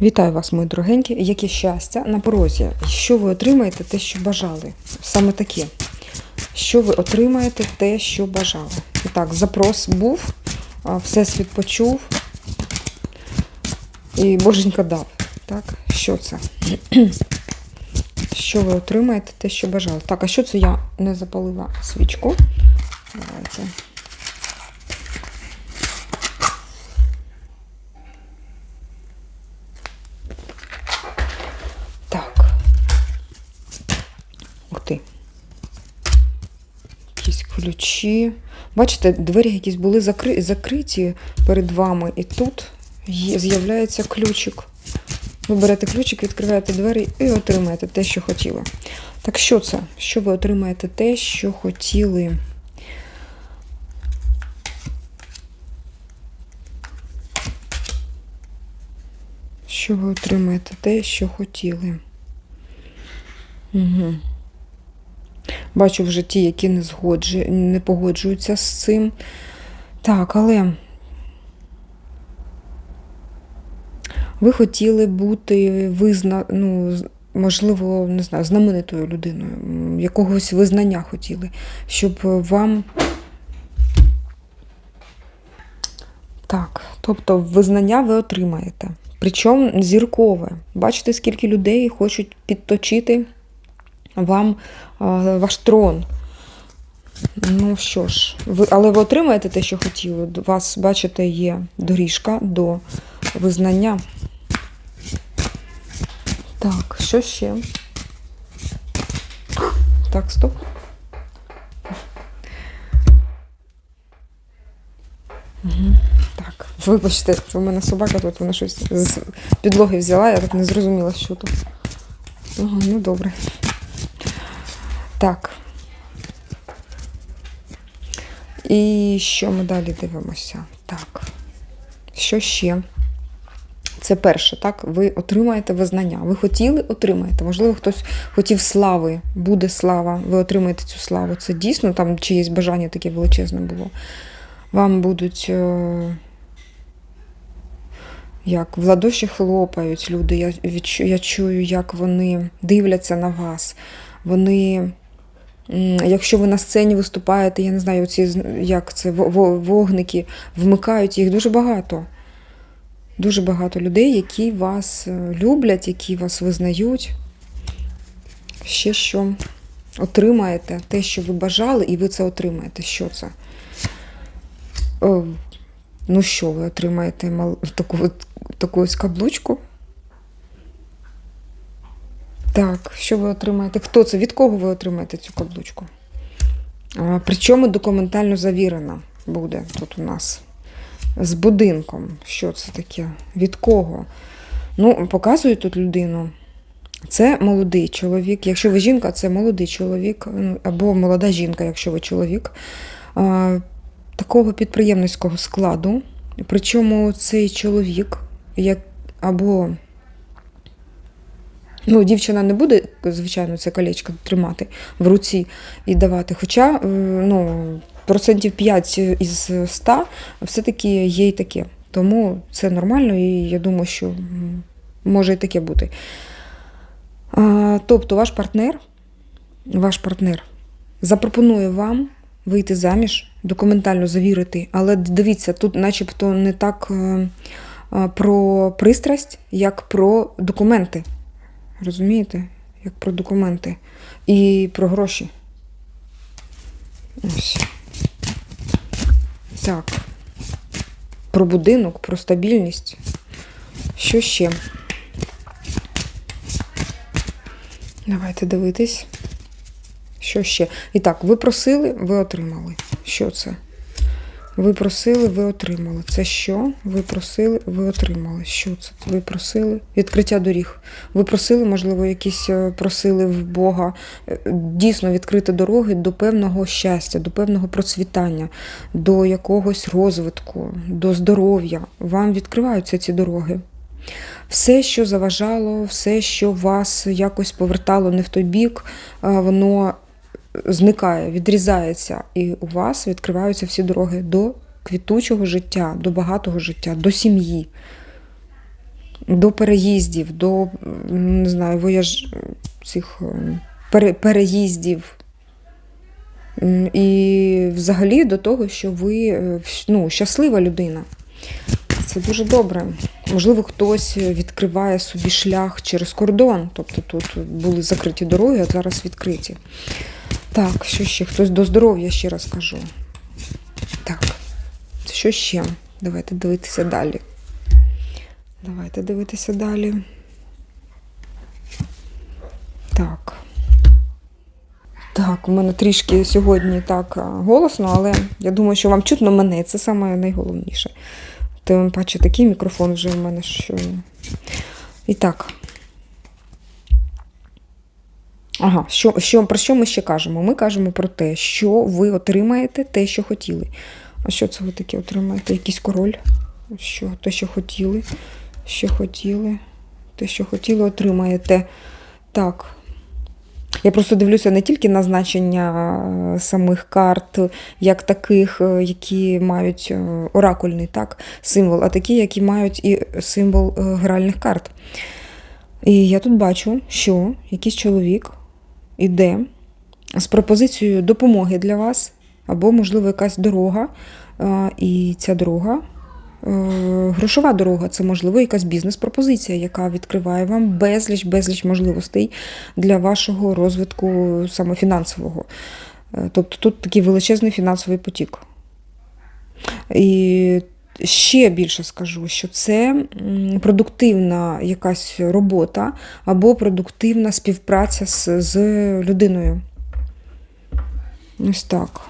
Вітаю вас, мої дорогенькі. Яке щастя на порозі. Що ви отримаєте те, що бажали? Саме таке. Що ви отримаєте те, що бажали? І так, запрос був, а, всесвіт почув. І боженька дав. Так, що це? Що ви отримаєте те, що бажали? Так, а що це я не запалила свічку? Давайте. Ключі. Бачите, двері якісь були закри... закриті перед вами, і тут з'являється ключик. Ви берете ключик, відкриваєте двері і отримаєте те, що хотіли. Так що це? Що ви отримаєте те, що хотіли? Що ви отримаєте те, що хотіли? Угу. Бачу вже ті, які не, згоджу, не погоджуються з цим. Так, але ви хотіли бути визна... ну, можливо, не знаю, знаменитою людиною, якогось визнання хотіли, щоб вам. Так, тобто визнання ви отримаєте. Причому зіркове. Бачите, скільки людей хочуть підточити вам а, ваш трон. Ну що ж, ви, але ви отримаєте те, що хотіли. У вас, бачите, є доріжка до визнання. Так, що ще? Так, стоп. Так, вибачте, у мене собака тут, вона щось з підлоги взяла, я так не зрозуміла, що тут. Ну добре. Так. І що ми далі дивимося? Так. Що ще? Це перше, так? Ви отримаєте визнання. Ви хотіли, отримаєте. Можливо, хтось хотів слави, буде слава, ви отримаєте цю славу. Це дійсно там чиєсь бажання таке величезне було. Вам будуть. е, Як в ладоші хлопають люди. Я, я чую, як вони дивляться на вас. Вони Якщо ви на сцені виступаєте, я не знаю, оці, з- як це, во- во- вогники вмикають, їх дуже багато. Дуже багато людей, які вас е, люблять, які вас визнають. Ще що отримаєте те, що ви бажали, і ви це отримаєте. Що це? О, ну що, ви отримаєте таку, таку ось каблучку? Так, що ви отримаєте? Хто це? Від кого ви отримаєте цю каблучку? Причому документально завірена буде тут у нас. З будинком. Що це таке? Від кого? Ну, показую тут людину. Це молодий чоловік. Якщо ви жінка, це молодий чоловік, або молода жінка, якщо ви чоловік. Такого підприємницького складу. Причому цей чоловік, як або Ну, дівчина не буде, звичайно, це колечко тримати в руці і давати. Хоча е, ну, процентів 5 із 100 все-таки є і таке. Тому це нормально, і я думаю, що може і таке бути. А, тобто, ваш партнер, ваш партнер запропонує вам вийти заміж, документально завірити, але дивіться, тут начебто не так е, е, про пристрасть, як про документи. Розумієте? Як про документи. І про гроші. Ось. Так. Про будинок, про стабільність. Що ще? Давайте дивитись. Що ще? І так, ви просили, ви отримали. Що це? Ви просили, ви отримали. Це що? Ви просили, ви отримали. Що це? Ви просили? Відкриття доріг. Ви просили, можливо, якісь е, просили в Бога е, дійсно відкрити дороги до певного щастя, до певного процвітання, до якогось розвитку, до здоров'я. Вам відкриваються ці дороги. Все, що заважало, все, що вас якось повертало не в той бік, е, воно зникає, відрізається, і у вас відкриваються всі дороги до квітучого життя, до багатого життя, до сім'ї. до переїздів, до не знаю, вояж цих пере, переїздів. І взагалі до того, що ви е, ну, щаслива людина. Це дуже добре. Можливо, хтось відкриває собі шлях через кордон. Тобто тут були закриті дороги, а зараз відкриті. Так, що ще? Хтось до здоров'я ще раз кажу. Так, що ще? Давайте дивитися далі. Давайте дивитися далі. Так. Так, у мене трішки сьогодні так голосно, але я думаю, що вам чутно мене. Це саме найголовніше. Тим паче такий мікрофон вже в мене що. І так. Ага, що, що, про що ми ще кажемо? Ми кажемо про те, що ви отримаєте те, що хотіли. А що це ви таке отримаєте? Якийсь король? Що, те, що хотіли, що хотіли, те, що хотіли, отримаєте. Так. Я просто дивлюся не тільки на значення е, самих карт, як таких, е, які мають е, оракульний так, символ, а такі, які мають і символ гральних карт. І я тут бачу, що якийсь чоловік іде з пропозицією допомоги для вас, або, можливо, якась дорога. І ця дорога, е, грошова дорога, це, можливо, якась бізнес-пропозиція, яка відкриває вам безліч, безліч можливостей для вашого розвитку саме фінансового. Е, Тобто тут такий величезний фінансовий потік. І ще більше скажу, що це продуктивна якась робота або продуктивна співпраця з, з людиною. Ось так.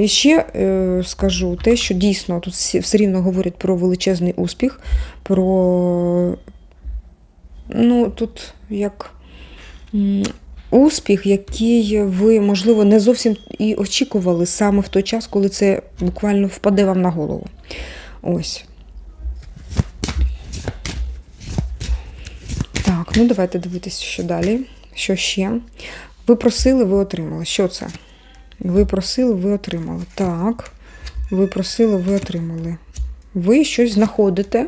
І ще е, скажу те, що дійсно тут все рівно говорять про величезний успіх, про ну, тут як успіх, який ви, можливо, не зовсім і очікували саме в той час, коли це буквально впаде вам на голову. Ось. Так, ну давайте дивитися, що далі. Що ще? Ви просили, ви отримали. Що це? Ви просили, ви отримали. Так. Ви просили, ви отримали. Ви щось знаходите,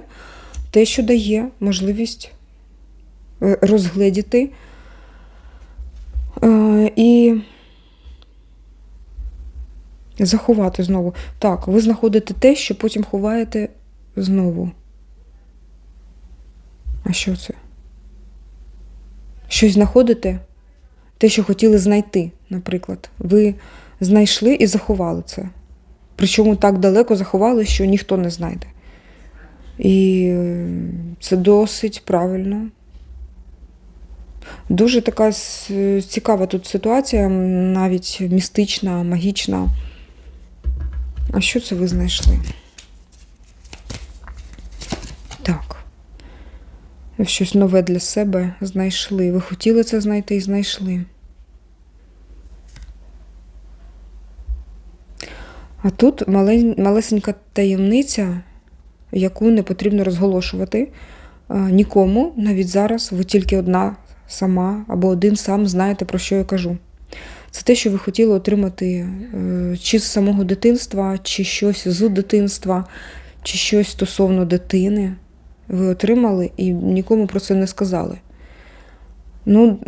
те, що дає можливість е, розгледіти і заховати знову. Так, ви знаходите те, що потім ховаєте знову. А що це? Щось знаходите? Те, що хотіли знайти, наприклад. Ви знайшли і заховали це. Причому так далеко заховали, що ніхто не знайде. І е, це досить правильно. Дуже така цікава тут ситуація, навіть містична, магічна. А що це ви знайшли? Так. Щось нове для себе знайшли. Ви хотіли це знайти і знайшли. А тут малесенька таємниця, яку не потрібно розголошувати е, нікому. Навіть зараз ви тільки одна сама або один сам знаєте, про що я кажу. Це те, що ви хотіли отримати е, чи з самого дитинства, чи щось з дитинства, чи щось стосовно дитини. Ви отримали і нікому про це не сказали. Ну,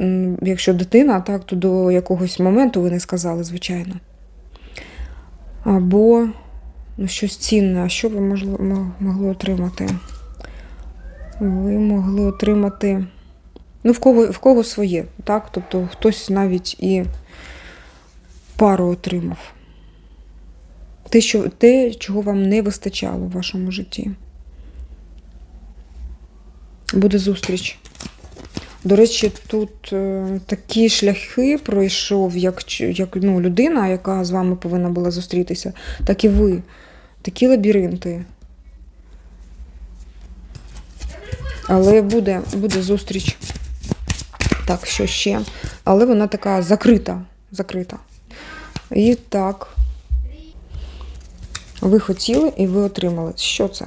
якщо дитина, так, то до якогось моменту ви не сказали, звичайно. Або ну, щось цінне. А що ви могли отримати? Ви могли отримати. Ну, в кого, в кого своє, так? Тобто хтось навіть і пару отримав. Те, що, те, чого вам не вистачало в вашому житті. Буде зустріч. До речі, тут е, такі шляхи пройшов, як, як ну, людина, яка з вами повинна була зустрітися, так і ви. Такі лабіринти. Але буде, буде зустріч. Так, що ще? Але вона така закрита. закрита. І так. Ви хотіли і ви отримали. Що це?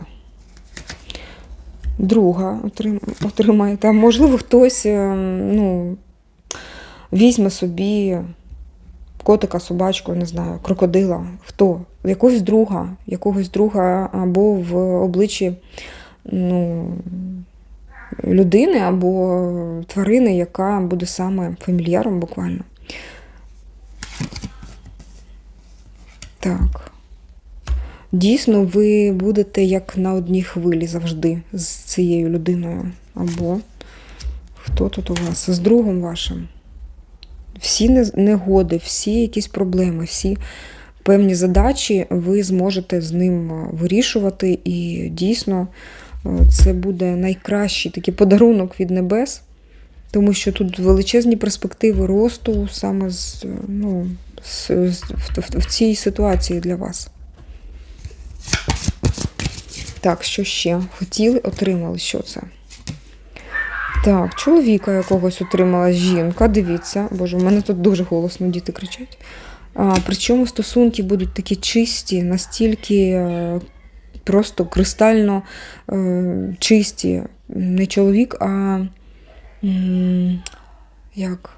Друга отримаєте. Можливо, хтось е, ну, візьме собі котика, собачку, не знаю, крокодила. Хто? Якогось друга, якогось друга або в обличчі ну, людини або тварини, яка буде саме фамільяром буквально. Так. Дійсно, ви будете як на одній хвилі завжди з цією людиною. Або хто тут у вас? З другом вашим. Всі негоди, всі якісь проблеми, всі певні задачі ви зможете з ним вирішувати. І дійсно це буде найкращий такий подарунок від небес, тому що тут величезні перспективи росту саме з, е, ну, з, в, в, в цій ситуації для вас. Так, що ще? Хотіли, отримали. Що це? Так, чоловіка якогось отримала жінка. Дивіться, боже, у мене тут дуже голосно діти кричать. А, причому стосунки будуть такі чисті, настільки е, просто кристально е, чисті. Не чоловік, а як?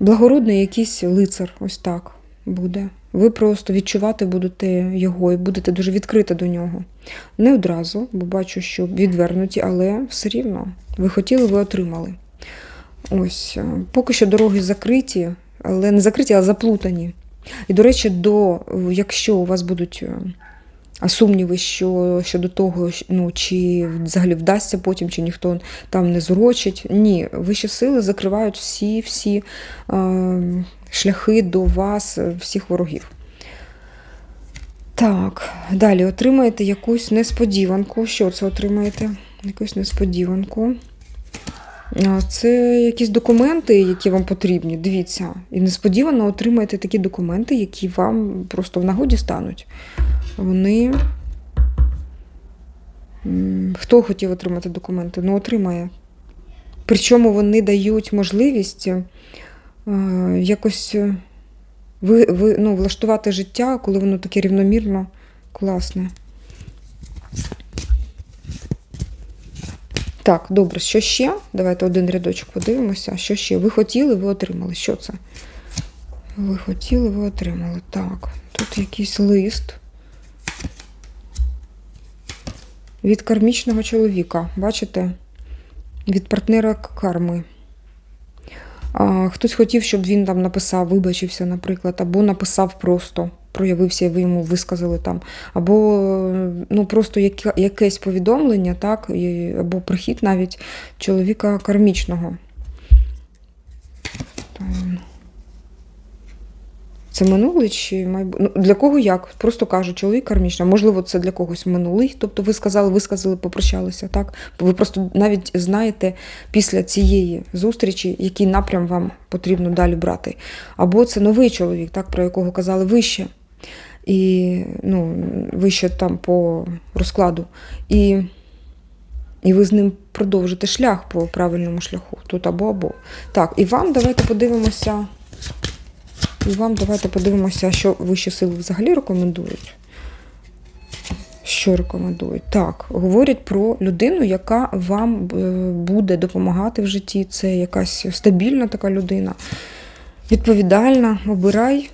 Благородний якийсь лицар, ось так буде. Ви просто відчувати будете його і будете дуже відкрита до нього. Не одразу, бо бачу, що відвернуті, але все рівно. Ви хотіли, ви отримали. Ось, е, поки що дороги закриті, але не закриті, а заплутані. І, до речі, до, якщо у вас будуть е, а сумніви що, щодо того, ну, чи взагалі вдасться потім, чи ніхто там не зурочить. Ні, вищі сили закривають всі, всі е, шляхи до вас, е, всіх ворогів. Так, далі отримаєте якусь несподіванку. Що це отримаєте? Якусь несподіванку. Це якісь документи, які вам потрібні. Дивіться. І несподівано отримаєте такі документи, які вам просто в нагоді стануть. Вони. Хто хотів отримати документи? Ну, отримає. Причому вони дають можливість е, якось е, ви, ви, ну, влаштувати життя, коли воно таке рівномірно класне. Так, добре, що ще? Давайте один рядочок подивимося. Що ще? Ви хотіли, ви отримали. Що це? Ви хотіли, ви отримали. Так, тут якийсь лист від кармічного чоловіка. Бачите? Від партнера карми. А, хтось хотів, щоб він там написав, вибачився, наприклад, або написав просто, проявився, і ви йому висказали там, або ну, просто яке, якесь повідомлення, так, або прихід навіть чоловіка кармічного. Це минулий чи майбутнє? Ну, для кого як? Просто кажу, чоловік кармічний. Можливо, це для когось минулий. Тобто ви сказали, висказали, попрощалися, так? Ви просто навіть знаєте після цієї зустрічі, який напрям вам потрібно далі брати. Або це новий чоловік, так, про якого казали вище. І ну, вище там по розкладу. І, і ви з ним продовжите шлях по правильному шляху. Тут або або. Так, і вам давайте подивимося. І вам давайте подивимося, що вищі сили взагалі рекомендують. Що рекомендують? Так, говорять про людину, яка вам е, буде допомагати в житті. Це якась стабільна така людина, відповідальна. Обирай,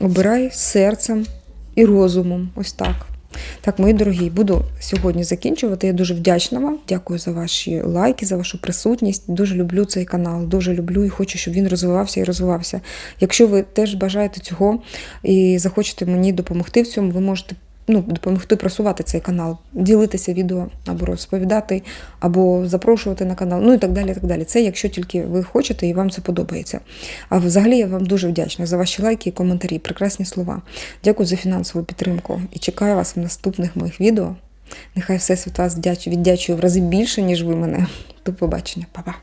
обирай серцем і розумом. Ось так. Так, мої дорогі, буду сьогодні закінчувати. Я дуже вдячна вам. Дякую за ваші лайки, за вашу присутність. Дуже люблю цей канал, дуже люблю і хочу, щоб він розвивався і розвивався. Якщо ви теж бажаєте цього і захочете мені допомогти в цьому, ви можете ну, допомогти просувати цей канал, ділитися відео або розповідати, або запрошувати на канал, ну і так далі. так далі. Це якщо тільки ви хочете і вам це подобається. А взагалі я вам дуже вдячна за ваші лайки і коментарі, прекрасні слова. Дякую за фінансову підтримку і чекаю вас в наступних моїх відео. Нехай Всесвіт вас вдяч- віддячує в рази більше, ніж ви мене. До побачення, Па-па.